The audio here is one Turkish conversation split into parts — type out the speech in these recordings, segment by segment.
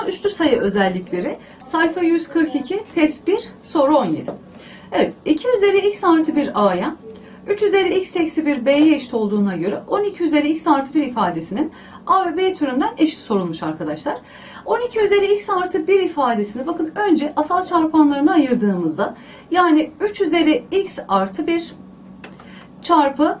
Konu üstü sayı özellikleri. Sayfa 142, test 1, soru 17. Evet, 2 üzeri x artı 1 a'ya, 3 üzeri x eksi 1 b'ye eşit olduğuna göre 12 üzeri x artı 1 ifadesinin a ve b türünden eşit sorulmuş arkadaşlar. 12 üzeri x artı 1 ifadesini bakın önce asal çarpanlarına ayırdığımızda yani 3 üzeri x artı 1 çarpı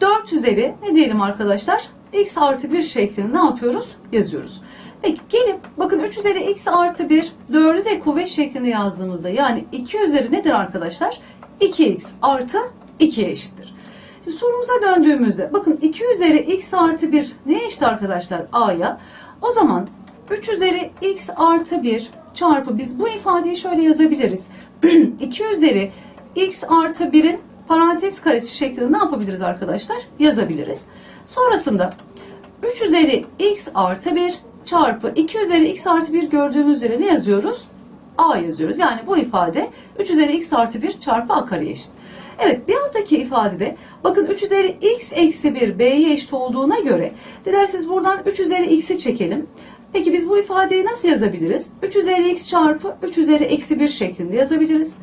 4 üzeri ne diyelim arkadaşlar? x artı 1 şeklinde ne yapıyoruz? Yazıyoruz. Peki gelip bakın 3 üzeri x artı 1 4'ü de kuvvet şeklinde yazdığımızda yani 2 üzeri nedir arkadaşlar? 2x artı 2'ye eşittir. Şimdi sorumuza döndüğümüzde bakın 2 üzeri x artı 1 neye eşit arkadaşlar? a'ya. O zaman 3 üzeri x artı 1 çarpı biz bu ifadeyi şöyle yazabiliriz. 2 üzeri x artı 1'in parantez karesi şeklinde ne yapabiliriz arkadaşlar? Yazabiliriz. Sonrasında 3 üzeri x artı 1 çarpı 2 üzeri x artı 1 gördüğümüz üzere ne yazıyoruz? a yazıyoruz. Yani bu ifade 3 üzeri x artı 1 çarpı a kareye eşit. Evet bir alttaki ifadede bakın 3 üzeri x eksi 1 b'ye eşit olduğuna göre dilerseniz buradan 3 üzeri x'i çekelim. Peki biz bu ifadeyi nasıl yazabiliriz? 3 üzeri x çarpı 3 üzeri eksi 1 şeklinde yazabiliriz.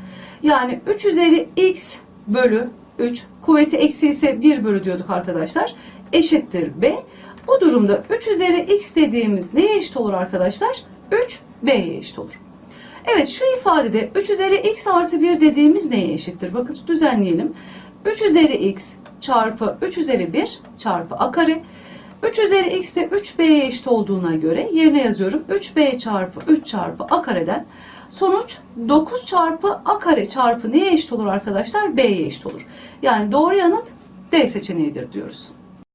Yani 3 üzeri x bölü 3 kuvveti eksi ise 1 bölü diyorduk arkadaşlar. Eşittir b. Bu durumda 3 üzeri x dediğimiz neye eşit olur arkadaşlar? 3 b'ye eşit olur. Evet şu ifadede 3 üzeri x artı 1 dediğimiz neye eşittir? Bakın düzenleyelim. 3 üzeri x çarpı 3 üzeri 1 çarpı a kare. 3 üzeri x de 3b'ye eşit olduğuna göre yerine yazıyorum. 3b çarpı 3 çarpı a kareden sonuç 9 çarpı a kare çarpı neye eşit olur arkadaşlar? b'ye eşit olur. Yani doğru yanıt D seçeneğidir diyoruz.